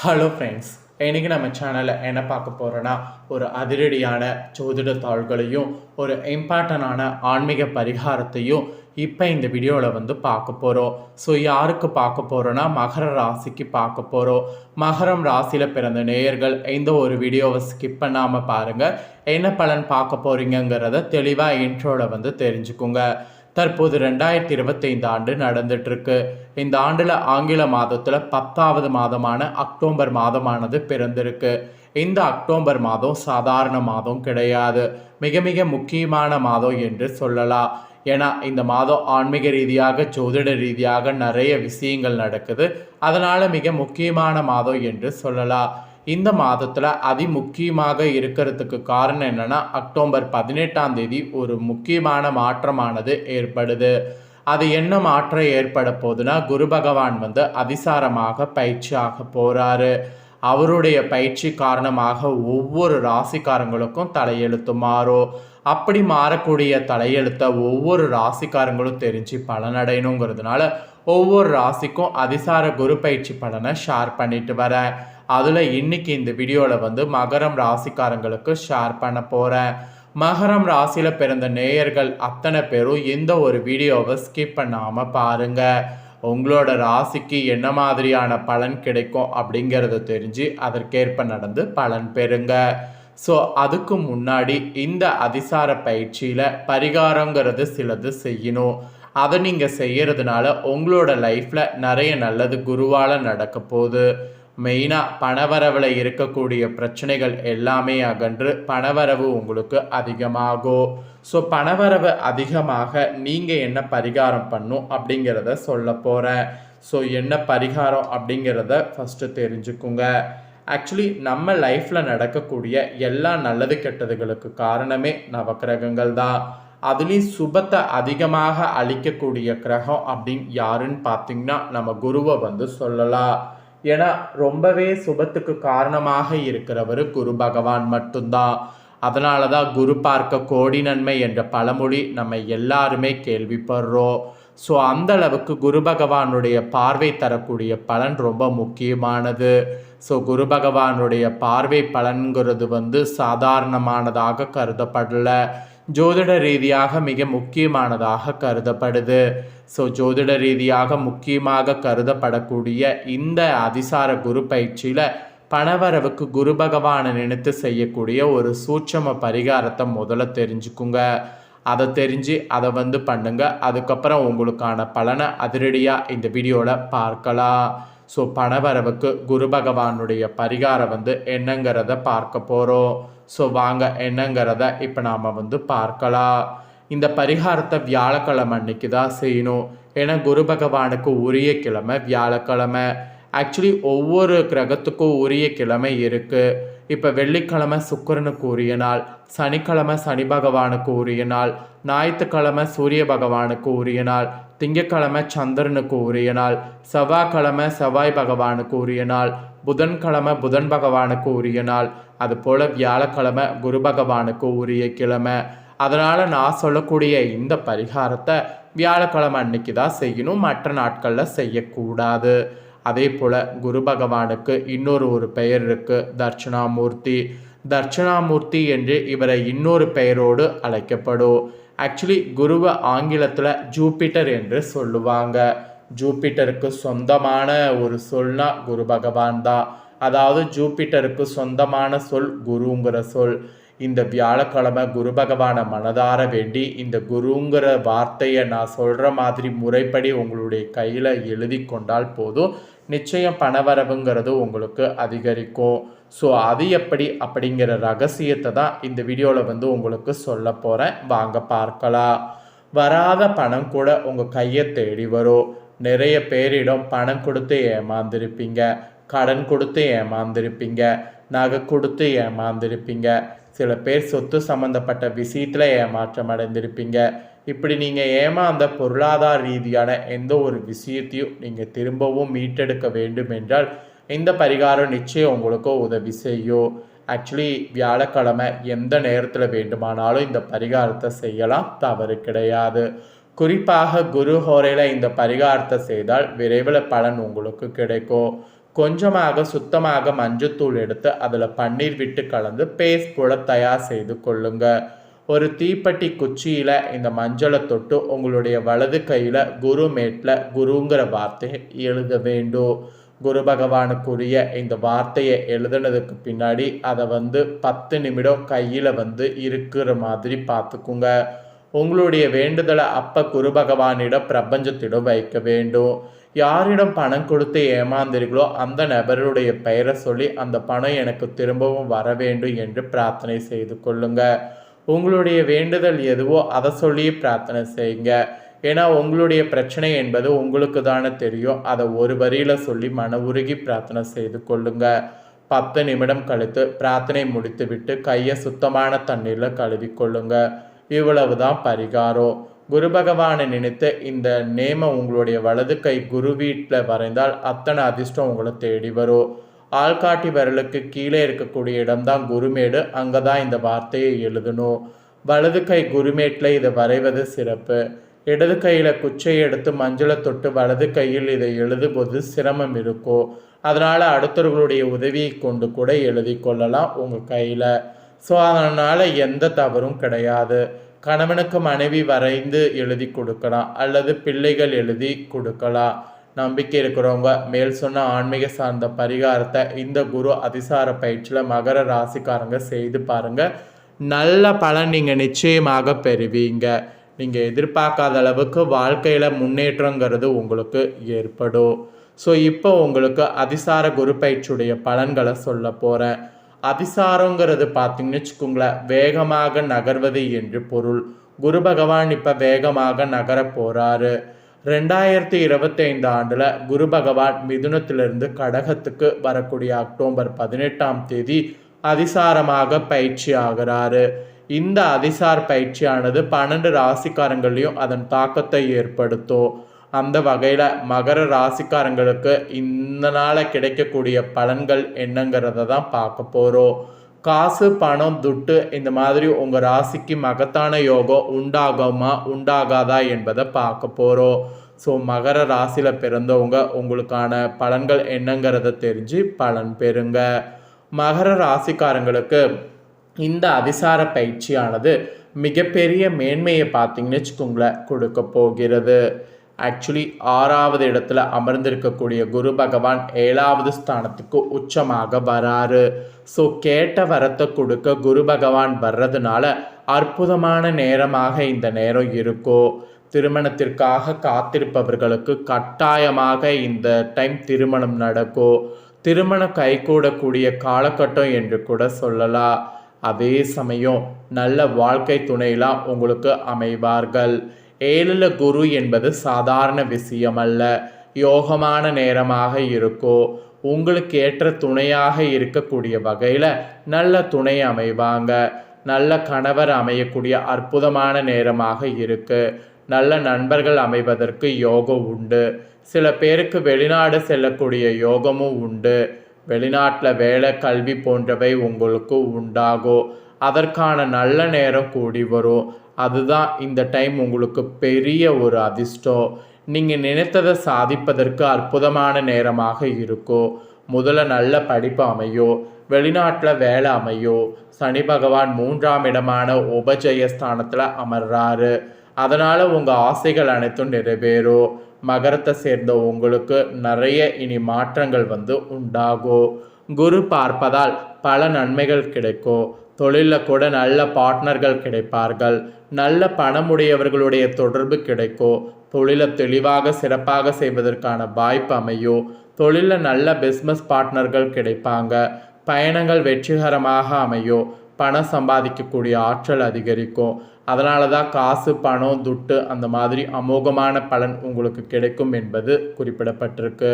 Hello friends இன்றைக்கி நம்ம சேனலில் என்ன பார்க்க போகிறோன்னா ஒரு அதிரடியான ஜோதிட தாள்களையும் ஒரு இம்பார்ட்டண்டான ஆன்மீக பரிகாரத்தையும் இப்போ இந்த வீடியோவில் வந்து பார்க்க போகிறோம் ஸோ யாருக்கு பார்க்க போகிறோன்னா மகர ராசிக்கு பார்க்க போகிறோம் மகரம் ராசியில் பிறந்த நேயர்கள் எந்த ஒரு வீடியோவை ஸ்கிப் பண்ணாமல் பாருங்கள் என்ன பலன் பார்க்க போகிறீங்கங்கிறத தெளிவாக இன்ட்ரோவில் வந்து தெரிஞ்சுக்குங்க. தற்போது ரெண்டாயிரத்தி இருபத்தைந்து ஆண்டு நடந்துட்டுருக்கு. இந்த ஆண்டில் ஆங்கில மாதத்தில் பத்தாவது மாதமான அக்டோபர் மாதமானது பிறந்திருக்கு. இந்த அக்டோபர் மாதம் சாதாரண மாதம் கிடையாது. மிக மிக முக்கியமான மாதம் என்று சொல்லலாம். ஏன்னா இந்த மாதம் ஆன்மீக ரீதியாக ஜோதிட ரீதியாக நிறைய விஷயங்கள் நடக்குது. அதனால் மிக முக்கியமான மாதம் என்று சொல்லலாம். இந்த மாதத்தில் அதி முக்கியமாக இருக்கிறதுக்கு காரணம் என்னென்னா அக்டோபர் பதினெட்டாம் தேதி ஒரு முக்கியமான மாற்றமானது ஏற்படுது. அது என்ன மாற்றம் ஏற்பட போகுதுன்னா குரு பகவான் வந்து அதிசாரமாக பயிற்சியாக போகிறாரு அவருடைய பயிற்சி காரணமாக ஒவ்வொரு ராசிக்காரங்களுக்கும் தலையெழுத்து மாறும். அப்படி மாறக்கூடிய தலையெழுத்தை ஒவ்வொரு ராசிக்காரங்களும் தெரிஞ்சு பலனடையணுங்கிறதுனால ஒவ்வொரு ராசிக்கும் அதிசார குரு பயிற்சி பலனை ஷேர் பண்ணிட்டு வரேன். அதில் இன்னைக்கு இந்த வீடியோவில் வந்து மகரம் ராசிக்காரங்களுக்கு ஷேர் பண்ண போகிறேன் மகரம் ராசியில் பிறந்த நேயர்கள் அத்தனை பேரும் எந்த ஒரு வீடியோவை ஸ்கிப் பண்ணாமல் பாருங்கள் உங்களோட ராசிக்கு என்ன மாதிரியான பலன் கிடைக்கும் அப்படிங்கிறத தெரிஞ்சு அதற்கேற்ப நடந்து பலன் பெறுங்க. ஸோ அதுக்கு முன்னாடி இந்த அதிசார பயிற்சியில் பரிகாரங்கிறது சிலது செய்யணும். அதை நீங்கள் செய்கிறதுனால உங்களோட லைஃப்பில் நிறைய நல்லது குருவால் நடக்க போகுது. மெயினாக பணவரவில் இருக்கக்கூடிய பிரச்சனைகள் எல்லாமே அகன்று பணவரவு உங்களுக்கு அதிகமாகும் ஸோ பணவரவு அதிகமாக நீங்கள் என்ன பரிகாரம் பண்ணும் அப்படிங்கிறத சொல்ல போகிறேன் ஸோ என்ன பரிகாரம் அப்படிங்கிறத ஃபஸ்ட்டு தெரிஞ்சுக்குங்க. ஆக்சுவலி நம்ம லைஃப்பில் நடக்கக்கூடிய எல்லா நல்லது கெட்டதுகளுக்கு காரணமே நவக்கிரகங்கள் தான். அதுலேயும் சுபத்தை அதிகமாக அளிக்கக்கூடிய கிரகம் அப்படின்னு யாருன்னு பார்த்தீங்கன்னா நம்ம குருவை வந்து சொல்லலாம். ஏன்னா ரொம்பவே சுபத்துக்கு காரணமாக இருக்கிறவர் குரு பகவான் மட்டும்தான் அதனால தான் குரு பார்க்க கோடி நன்மை என்ற பழமொழி நம்ம எல்லாருமே கேள்விப்படுறோம் ஸோ அந்த அளவுக்கு குரு பகவானுடைய பார்வை தரக்கூடிய பலன் ரொம்ப முக்கியமானது. ஸோ குரு பகவானுடைய பார்வை பலன்கிறது வந்து சாதாரணமானதாக கருதப்படல. ஜோதிட ரீதியாக மிக முக்கியமானதாக கருதப்படுது. ஸோ ஜோதிட ரீதியாக முக்கியமாக கருதப்படக்கூடிய இந்த அதிசார குரு பயிற்சியில் பணவரவுக்கு குரு பகவானை நினைத்து செய்யக்கூடிய ஒரு சூட்சம பரிகாரத்தை முதல்ல தெரிஞ்சுக்குங்க. அதை தெரிஞ்சு அதை வந்து பண்ணுங்க. அதுக்கப்புறம் உங்களுக்கான பலனை அதிரடியாக இந்த வீடியோவில் பார்க்கலாம். ஸோ பணவரவுக்கு குரு பகவானுடைய பரிகாரம் வந்து என்னங்கிறத பார்க்க போகிறோம் ஸோ வாங்க என்னங்கிறத இப்போ நாம் வந்து பார்க்கலாம். இந்த பரிகாரத்தை வியாழக்கிழமை அன்னைக்கு தான் செய்யணும். ஏன்னா குரு பகவானுக்கு உரிய கிழமை வியாழக்கிழமை. ஆக்சுவலி ஒவ்வொரு கிரகத்துக்கும் உரிய கிழமை இருக்குது இப்போ வெள்ளிக்கிழமை சுக்கிரனுக்கு உரிய நாள் சனிக்கிழமை சனி பகவானுக்கு உரிய நாள் ஞாயிற்றுக்கிழமை சூரிய பகவானுக்கு உரிய நாள் திங்கக்கிழமை சந்திரனுக்கு உரிய நாள் செவ்வாய்க்கிழமை செவ்வாய் பகவானுக்கு உரிய நாள் புதன்கிழமை புதன் பகவானுக்கு உரிய நாள் அதுபோல் வியாழக்கிழமை குரு பகவானுக்கு உரிய கிழமை. அதனால் நான் சொல்லக்கூடிய இந்த பரிகாரத்தை வியாழக்கிழமை அன்னைக்கு தான் செய்யணும் மற்ற நாட்களில் செய்யக்கூடாது. அதே போல் குரு பகவானுக்கு இன்னொரு ஒரு பெயர் இருக்குது தட்சிணாமூர்த்தி. தட்சிணாமூர்த்தி என்று இவரை இன்னொரு பெயரோடு அழைக்கப்படும் ஆக்சுவலி குருவை ஆங்கிலத்தில் ஜூபிட்டர் என்று சொல்லுவாங்க. ஜூபிட்டருக்கு சொந்தமான ஒரு சொல்னா குரு பகவான் தான். அதாவது ஜூபிட்டருக்கு சொந்தமான சொல் குருங்கிற சொல். இந்த வியாழக்கிழமை குரு பகவானை மனதார வேண்டி இந்த குருங்கிற வார்த்தையை நான் சொல்கிற மாதிரி முறைப்படி உங்களுடைய கையில் எழுதி கொண்டால் போதும். நிச்சயம் பணவரவுங்கிறது உங்களுக்கு அதிகரிக்கும். ஸோ அது எப்படி? அப்படிங்கிற ரகசியத்தை தான் இந்த வீடியோவில் வந்து உங்களுக்கு சொல்ல போகிறேன் வாங்க பார்க்கலாம். வராத பணம் கூட உங்கள் கையை தேடி வரும். நிறைய பேரிடம் பணம் கொடுத்து ஏமாந்துருப்பீங்க. கடன் கொடுத்து ஏமாந்துருப்பீங்க. நகை கொடுத்து ஏமாந்துருப்பீங்க. சில பேர் சொத்து சம்மந்தப்பட்ட விஷயத்தில் ஏமாற்றம் அடைந்திருப்பீங்க இப்படி நீங்கள் ஏமாந்த பொருளாதார ரீதியான எந்த ஒரு விஷயத்தையும் நீங்கள் திரும்பவும் மீட்டெடுக்க வேண்டும் என்றால் இந்த பரிகாரம் நிச்சயம் உங்களுக்கு உதவி செய்யும். ஆக்சுவலி வியாழக்கிழமை எந்த நேரத்தில் வேண்டுமானாலும் இந்த பரிகாரத்தை செய்யலாம். தவறு கிடையாது. குறிப்பாக குரு ஹோரையில் இந்த பரிகாரத்தை செய்தால் விரைவில் பலன் உங்களுக்கு கிடைக்கும். கொஞ்சமாக சுத்தமாக மஞ்சத்தூள் எடுத்து அதில் பன்னீர் விட்டு கலந்து பேஸ்ட் போல தயார் செய்து கொள்ளுங்க. ஒரு தீப்பெட்டி குச்சியில் இந்த மஞ்சளை தொட்டு உங்களுடைய வலது கையில் குரு மேட்டில் குருங்கிற வார்த்தையை எழுத வேண்டும். குரு பகவானுக்குரிய இந்த வார்த்தையை எழுதுனதுக்கு பின்னாடி அதை வந்து பத்து நிமிடம் கையில் வந்து இருக்கிற மாதிரி பார்த்துக்குங்க. உங்களுடைய வேண்டுதலை அப்போ குரு பகவானிடம் பிரபஞ்சத்திடம் வைக்க வேண்டும். யாரிடம் பணம் கொடுத்து ஏமாந்தீர்களோ அந்த நபருடைய பெயரை சொல்லி அந்த பணம் எனக்கு திரும்பவும் வர வேண்டும் என்று பிரார்த்தனை செய்து கொள்ளுங்க. உங்களுடைய வேண்டுதல் எதுவோ அதை சொல்லி பிரார்த்தனை செய்யுங்க. ஏன்னா உங்களுடைய பிரச்சனை என்பது உங்களுக்கு தானே தெரியும். அதை ஒரு வரியில் சொல்லி மன உருகி பிரார்த்தனை செய்து கொள்ளுங்க. பத்து நிமிடம் கழித்து பிரார்த்தனை முடித்துவிட்டு கையை சுத்தமான தண்ணீரில் கழுவி கொள்ளுங்க இவ்வளவுதான் பரிகாரம். குரு பகவானை நினைத்து இந்த நேமம் உங்களுடைய வலது கை குரு வீட்டில் வரைந்தால் அத்தனை அதிர்ஷ்டம் உங்களை தேடி வரும். ஆள்காட்டி விரலுக்கு கீழே இருக்கக்கூடிய இடம்தான் குருமேடு. அங்கே தான் இந்த வார்த்தையை எழுதணும். வலது கை குருமேட்டில் இதை வரைவது சிறப்பு. இடது கையில் குச்சை எடுத்து மஞ்சளை தொட்டு வலது கையில் இதை எழுதும்போது சிரமம் இருக்கும். அதனால் அடுத்தவர்களுடைய உதவியை கொண்டு கூட எழுதி கொள்ளலாம் உங்கள் கையில். ஸோ அதனால் எந்த தவறும் கிடையாது. கணவனுக்கு மனைவி வரைந்து எழுதி கொடுக்கலாம் அல்லது பிள்ளைகள் எழுதி கொடுக்கலாம். நம்பிக்கை இருக்கிறவங்க மேல் சொன்ன ஆன்மீக சார்ந்த பரிகாரத்தை இந்த குரு அதிசார பயிற்சியில் மகர ராசிக்காரங்க செய்து பாருங்க. நல்ல பலன் நீங்கள் நிச்சயமாக பெறுவீங்க. நீங்கள் எதிர்பார்க்காத அளவுக்கு வாழ்க்கையில் முன்னேற்றங்கிறது உங்களுக்கு ஏற்படும். ஸோ இப்போ உங்களுக்கு அதிசார குரு பயிற்சியுடைய பலன்களை சொல்ல போகிறேன் அதிசாரங்கிறது பார்த்தீங்கன்னு வச்சுக்கோங்களேன். வேகமாக நகர்வது என்று பொருள். குரு பகவான் இப்போ வேகமாக நகர போகிறாரு ரெண்டாயிரத்தி இருபத்தைந்து ஆண்டில் குரு பகவான் மிதுனத்திலிருந்து கடகத்துக்கு வரக்கூடிய அக்டோபர் பதினெட்டாம் தேதி அதிசாரமாக பயிற்சி ஆகிறாரு. இந்த அதிசார் பயிற்சியானது பன்னெண்டு ராசிக்காரங்களையும் அதன் தாக்கத்தை ஏற்படுத்தும். அந்த வகையில் மகர ராசிக்காரங்களுக்கு இந்த நாளில் கிடைக்கக்கூடிய பலன்கள் என்னங்கிறத தான் பார்க்க போகிறோம் காசு பணம் துட்டு இந்த மாதிரி உங்கள் ராசிக்கு மகத்தான யோகம் உண்டாகுமா உண்டாகாதா என்பதை பார்க்க போகிறோம் ஸோ மகர ராசியில் பிறந்தவங்க உங்களுக்கான பலன்கள் என்னங்கிறத தெரிஞ்சு பலன் பெறுங்க. மகர ராசிக்காரங்களுக்கு இந்த அதிசார பயிற்சியானது மிகப்பெரிய மேன்மையை பார்த்தீங்கன்னு வச்சுக்கோங்களேன் கொடுக்க போகிறது. ஆக்சுவலி ஆறாவது இடத்துல அமர்ந்திருக்கக்கூடிய குரு பகவான் ஏழாவது ஸ்தானத்துக்கு உச்சமாக வராரு. ஸோ கேட்ட வரத்தை கொடுக்க குரு பகவான் வர்றதுனால அற்புதமான நேரமாக இந்த நேரம் இருக்கும் திருமணத்திற்காக காத்திருப்பவர்களுக்கு கட்டாயமாக இந்த டைம் திருமணம் நடக்கும் திருமணம் கைகூடக்கூடிய காலகட்டம் என்று கூட சொல்லலாம். அதே சமயம் நல்ல வாழ்க்கை துணையெல்லாம் உங்களுக்கு அமைவார்கள். ஏழில் குரு என்பது சாதாரண விஷயம் அல்ல யோகமான நேரமாக இருக்கோ உங்களுக்கு ஏற்ற துணையாக இருக்கக்கூடிய வகையில் நல்ல துணை அமைவாங்க. நல்ல கணவர் அமையக்கூடிய அற்புதமான நேரமாக இருக்குது நல்ல நண்பர்கள் அமைவதற்கு யோகம் உண்டு. சில பேருக்கு வெளிநாடு செல்லக்கூடிய யோகமும் உண்டு. வெளிநாட்டில் வேலை கல்வி போன்றவை உங்களுக்கு உண்டாகும். அதற்கான நல்ல நேரம் கூடி வரும். அதுதான் இந்த டைம் உங்களுக்கு பெரிய ஒரு அதிர்ஷ்டம். நீங்கள் நினைத்ததை சாதிப்பதற்கு அற்புதமான நேரமாக இருக்கும் முதல்ல நல்ல படிப்பு அமையோ. வெளிநாட்டில் வேலை அமையோ. சனி பகவான் மூன்றாம் இடமான உபஜயஸ்தானத்தில் அமர்றாரு. அதனால் உங்கள் ஆசைகள் அனைத்தும் நிறைவேறும் மகரத்தை சேர்ந்த உங்களுக்கு நிறைய இனி மாற்றங்கள் வந்து உண்டாகும் குரு பார்ப்பதால் பல நன்மைகள் கிடைக்கும் தொழிலில் கூட நல்ல பார்ட்னர்கள் கிடைப்பார்கள். நல்ல பணமுடையவர்களுடைய தொடர்பு கிடைக்கும் தொழிலை தெளிவாக சிறப்பாக செய்வதற்கான வாய்ப்பு அமையோ தொழிலில் நல்ல பிஸ்னஸ் பார்ட்னர்கள் கிடைப்பாங்க. பயணங்கள் வெற்றிகரமாக அமையோ பணம் சம்பாதிக்கக்கூடிய ஆற்றல் அதிகரிக்கும். அதனால தான் காசு பணம் துட்டு அந்த மாதிரி அமோகமான பலன் உங்களுக்கு கிடைக்கும் என்பது குறிப்பிடப்பட்டிருக்கு.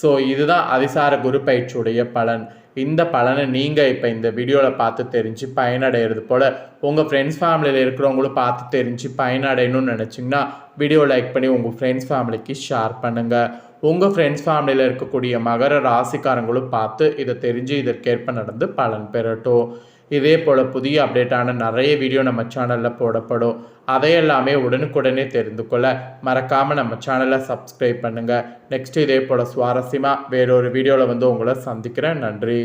ஸோ இதுதான் அதிசார குரு பயிற்சியுடைய பலன். இந்த பலனை நீங்கள் இப்போ இந்த வீடியோவில் பார்த்து தெரிஞ்சு பயனடைகிறது போல் உங்கள் ஃப்ரெண்ட்ஸ் ஃபேமிலியில் இருக்கிறவங்களும் பார்த்து தெரிஞ்சு பயனடையணும்னு நினச்சிங்கன்னா வீடியோ லைக் பண்ணி உங்கள் ஃப்ரெண்ட்ஸ் ஃபேமிலிக்கு ஷேர் பண்ணுங்கள் உங்கள் ஃப்ரெண்ட்ஸ் ஃபேமிலியில் இருக்கக்கூடிய மகர ராசிக்காரங்களும் பார்த்து இதை தெரிஞ்சு இதற்கேற்ப நடந்து பலன் பெறட்டும். இதே போல் புதிய அப்டேட்டான நிறைய வீடியோ நம்ம சேனலில் போடப்படும். அதையெல்லாமே உடனுக்குடனே தெரிந்து கொள்ள மறக்காமல் நம்ம சேனலை சப்ஸ்கிரைப் பண்ணுங்கள் நெக்ஸ்ட் இதே போல் சுவாரஸ்யமாக வேறொரு வீடியோவில் வந்து உங்களை சந்திக்கிறேன். நன்றி.